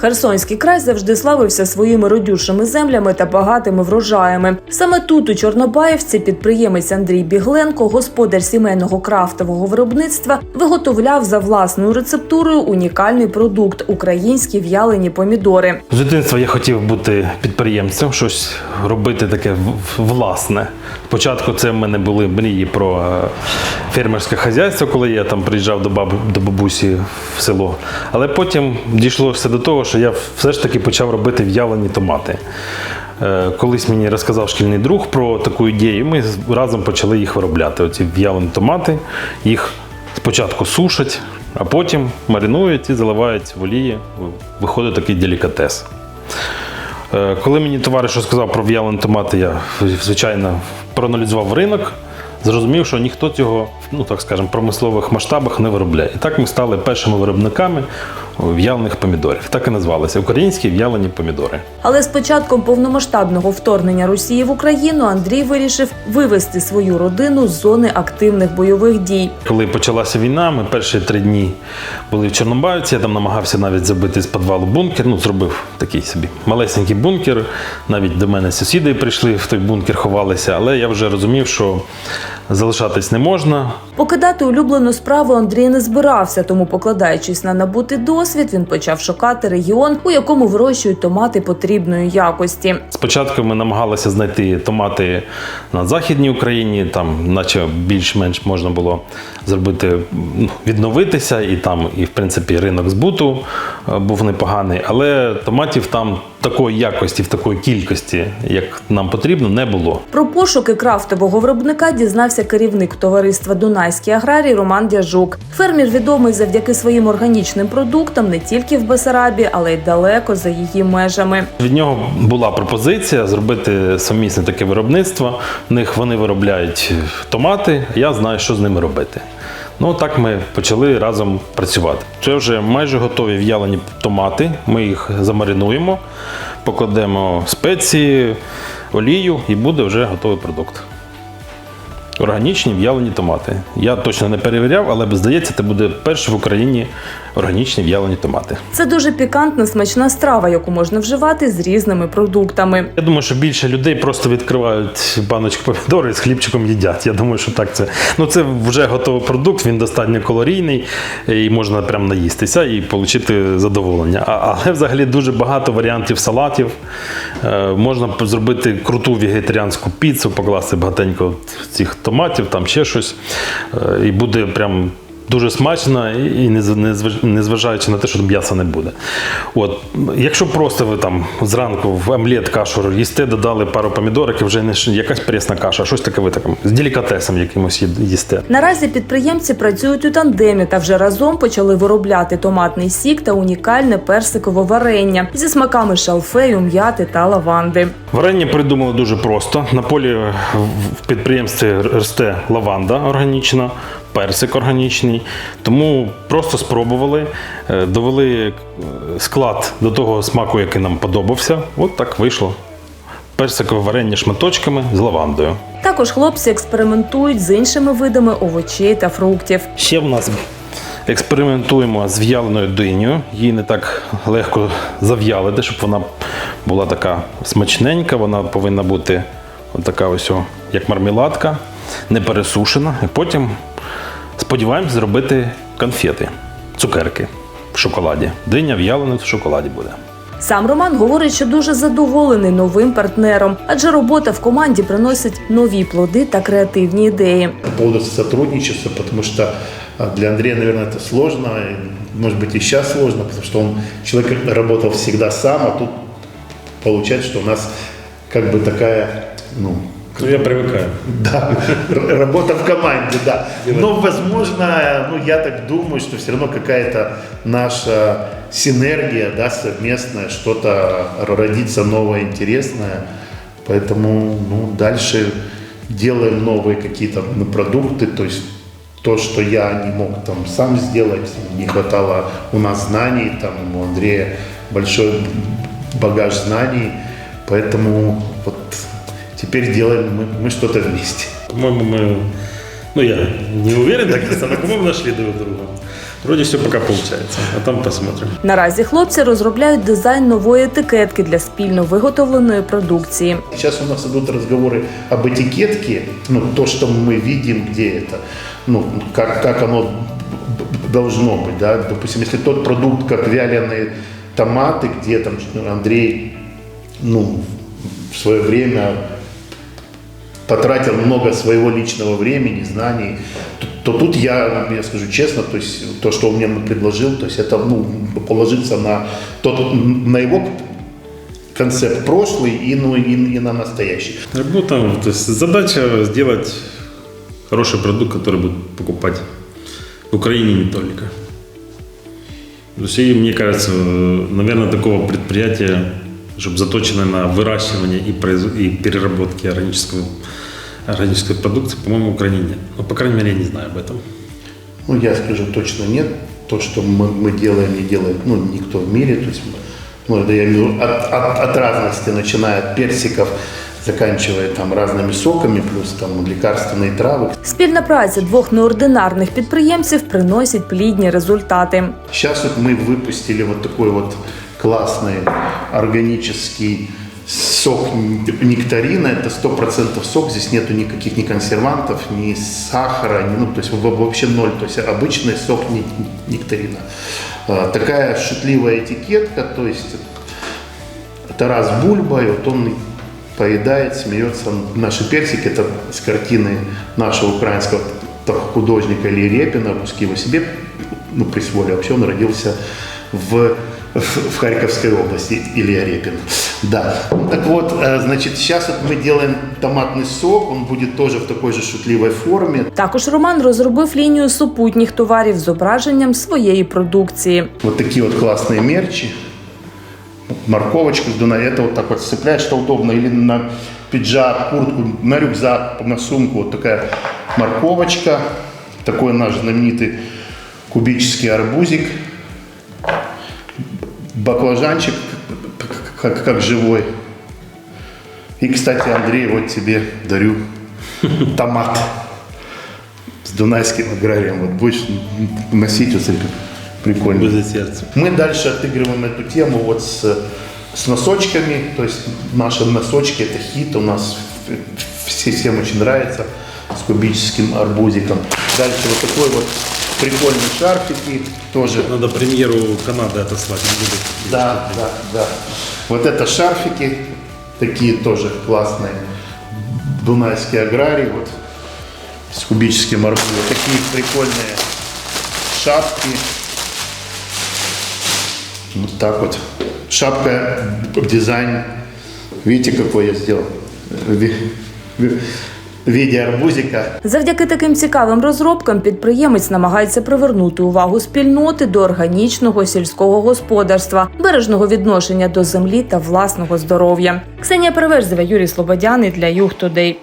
Херсонський край завжди славився своїми родючими землями та багатими врожаями. Саме тут, у Чорнобаївці, підприємець Андрій Бігленко, господар сімейного крафтового виробництва, виготовляв за власною рецептурою унікальний продукт українські в'ялені помідори. З дитинства я хотів бути підприємцем, щось робити таке власне. Спочатку це в мене були мрії про е, фермерське хазяйство, коли я там приїжджав до, баб, до бабусі в село. Але потім дійшло все до того, що я все ж таки почав робити в'ялені томати. Е, Колись мені розказав шкільний друг про таку ідею, ми разом почали їх виробляти. Оці в'ялені томати, їх спочатку сушать, а потім маринують і заливають в олії. Виходить такий делікатес. Е, Коли мені товариш розказав про в'ялені томати, я звичайно проаналізував ринок, зрозумів, що ніхто цього, ну так скажемо, промислових масштабах не виробляє. І так ми стали першими виробниками в'ялених помідорів. Так і назвалися українські в'ялені помідори. Але з початком повномасштабного вторгнення Росії в Україну Андрій вирішив вивести свою родину з зони активних бойових дій. Коли почалася війна, ми перші три дні були в Чорнобаївці. Я там намагався навіть забити з підвалу бункер. Ну, зробив такий собі малесенький бункер. Навіть до мене сусіди прийшли в той бункер, ховалися, але я вже розумів, що залишатись не можна. Покидати улюблену справу Андрій не збирався, тому, покладаючись на набутий досвід, він почав шукати регіон, у якому вирощують томати потрібної якості. Спочатку ми намагалися знайти томати на Західній Україні, там, наче більш-менш можна було зробити, ну, відновитися, і там, і в принципі, ринок збуту е, був непоганий, але томатів там такої якості, в такої кількості, як нам потрібно, не було. Про пошуки крафтового виробника дізнався керівник товариства Дунайський аграрій Роман Дяжук. Фермер відомий завдяки своїм органічним продуктам не тільки в Бесарабі, але й далеко за її межами. Від нього була пропозиція зробити сумісне таке виробництво. В них вони виробляють томати, я знаю, що з ними робити. Ну так ми почали разом працювати. Це вже майже готові в'ялені томати. Ми їх замаринуємо, покладемо спеції, олію і буде вже готовий продукт. Органічні в'ялені томати. Я точно не перевіряв, але здається, це буде перший в Україні органічні в'ялені томати. Це дуже пікантна смачна страва, яку можна вживати з різними продуктами. Я думаю, що більше людей просто відкривають баночку помідори і з хлібчиком їдять. Я думаю, що так це. Ну це вже готовий продукт, він достатньо калорійний і можна прям наїстися і отримати задоволення. А, але взагалі дуже багато варіантів салатів. Е, можна зробити круту вегетаріанську піцу, покласти багатенько цих томатів, там ще щось. Е, і буде прям. Дуже смачно і незважаючи на те, що м'яса не буде. От, якщо просто ви там зранку в омлет кашу їсте, додали пару помідорок, і вже не якась пресна каша, щось таке ви таким з делікатесом якимось їсте. Наразі підприємці працюють у тандемі та вже разом почали виробляти томатний сік та унікальне персикове варення зі смаками шалфею, м'яти та лаванди. Варення придумали дуже просто. На полі в підприємстві росте лаванда органічна, персик органічний. Тому просто спробували, е, довели е, склад до того смаку, який нам подобався. От так вийшло. Персикове варення шматочками з лавандою. Також хлопці експериментують з іншими видами овочей та фруктів. Ще в нас експериментуємо з в'яленою динею. Її не так легко зав'ялити, щоб вона була така смачненька. Вона повинна бути така ось, як мармеладка, не пересушена. І потім сподіваємось зробити конфети, цукерки в шоколаді. Диня в'ялена в шоколаді буде. Сам Роман говорить, що дуже задоволений новим партнером, адже робота в команді приносить нові плоди та креативні ідеї. по поводу сотрудничества, потому что а, для Андрея, наверное, это сложно, и, может быть, и сейчас сложно, потому что он человек работал всегда сам, а тут получается, что у нас как бы такая, ну, Ну, я привикаю. да, работа в команде, да. Но, возможно, ну, я так думаю, что все равно какая-то наша синергия, да, совместная, что-то родится новое, интересное. Поэтому, ну, дальше делаем новые какие-то ну, продукты, то есть то, что я не мог там сам сделать, не хватало у нас знаний, там у Андрея большой багаж знаний, поэтому вот теперь делаем мы, мы что-то вместе. По-моєму, ми Ну, я не уверен, так но, по-моему, нашли друг друга. Вроде все пока получается, а там посмотрим. Наразі хлопці розробляють дизайн нової етикетки для спільно виготовленої продукції. Сейчас у нас идут разговоры об этикетке, ну, то, что мы видим, где это, ну, как, как оно б- б- должно быть, да, допустим, если тот продукт, как вяленые томаты, где там ну, Андрей, ну, в свое время потратил много своего личного времени, знаний, то, то тут я, я скажу честно, то есть то, что он мне предложил, то есть это ну, положиться на, тот, на его концепт прошлый и, ну, и, и на настоящий. Работа, то есть задача сделать хороший продукт, который будут покупать в Украине не только. То есть, и мне кажется, наверное, такого предприятия, чтобы заточено на выращивание и, произв- и переработки органического, органической продукции, по-моему, в Украине нет. Ну, по крайней мере, я не знаю об этом. Ну, я скажу точно нет. То, что мы, мы делаем, не делает ну, никто в мире. То есть, ну, это я имею в виду от, от, от разности, начиная от персиков, заканчивая там разными соками, плюс там лекарственные травы. Спільна праця двох неординарних підприємців приносить плідні результати. Сейчас вот мы выпустили вот такой вот классный органический сок нектарина. Это 100% сок, здесь нету никаких ни консервантов, ни сахара, ни, ну, то есть во- вообще ноль, то есть обычный сок не- нектарина. А, Такая шутливая этикетка, то есть Тарас Бульба, и вот он поедает, смеется. Наши персики, это с картины нашего украинского художника Ильи Репина, русский его себе ну, присвоили. Вообще он родился в, в Харьковской области, Илья Репин. Да. Ну, так вот, э, значит, сейчас вот мы делаем томатный сок, он будет тоже в такой же шутливой форме. Також Роман розробив лінію супутніх товарів з зображенням своєї продукції. Вот такие вот классные мерчи. Морковочка с Дуная. Это вот так вот цепляешь, что удобно. Или на пиджак, куртку, на рюкзак, на сумку. Вот такая морковочка. Такой наш знаменитый кубический арбузик. Баклажанчик, как, как живой. И, кстати, Андрей, вот тебе дарю томат с дунайским аграрием. Вот будешь носить, вот смотри, прикольно. Без сердца. Мы дальше отыгрываем эту тему вот с, с носочками. То есть наши носочки это хит, у нас все, всем очень нравится с кубическим арбузиком. Дальше вот такой вот прикольный шарфики тоже. Надо премьеру Канады отослать. Да, да, да. Вот это шарфики, такие тоже классные. Дунайский аграрий, вот с кубическим арбузом. Такие прикольные шапки. Вот так вот. Шапка, дизайн. Видите, какой я сделал? Ви- ви- В виде арбузика. Завдяки таким цікавим розробкам підприємець намагається привернути увагу спільноти до органічного сільського господарства, бережного відношення до землі та власного здоров'я. Ксенія Переверзева, Юрій Слободяний для Юг Тудей.